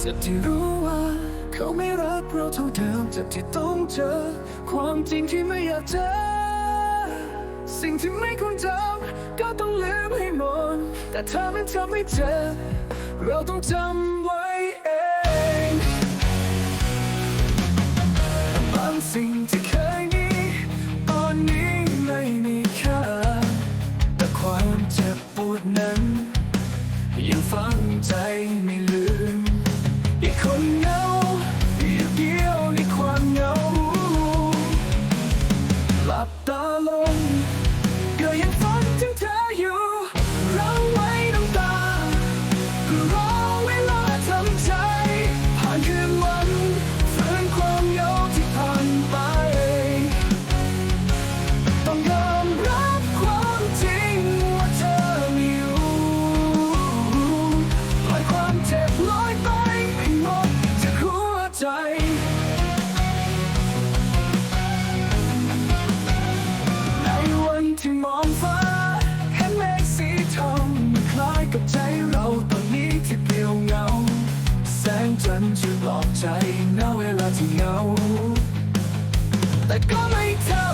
เจ็บที่รู้ว่า เขาไม่รักเราเท่าเดิมเจ็บที่ต้องเจอ ความจริงที่ไม่อยากเจอ สิ่งที่ไม่ควรจำก็ต้องลืมให้หมดแต่ถ้ามันทำให้เจอ เราต้องจำ หลอกใจณเวลาที่เหงา แต่ก็ไม่เท่า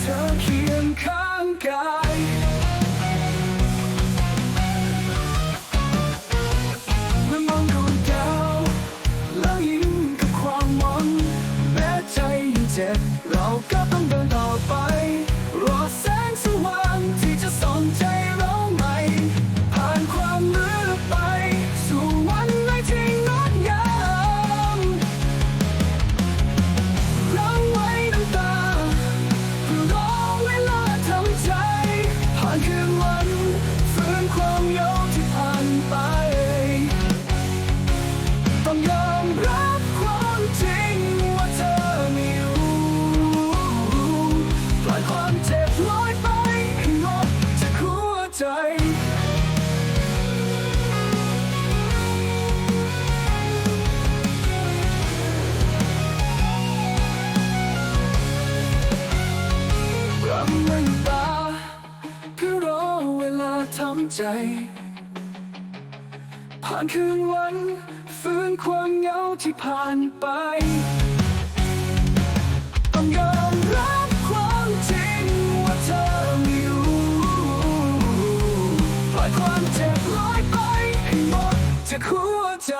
เธอเคียงข้างกาย เมื่อมองดวงดาวแล้วยิ้มกับความหวังแม้ใจยังเจ็บ เราก็ต้องเดินต่อไป ใจ ผ่านคืนวันฟื้นความเหงาที่ผ่านไป ต้องยอมรับความจริงว่าเธอไม่รู้ปล่อยความเจ็บลอยไปให้หมดจะกหัวใจ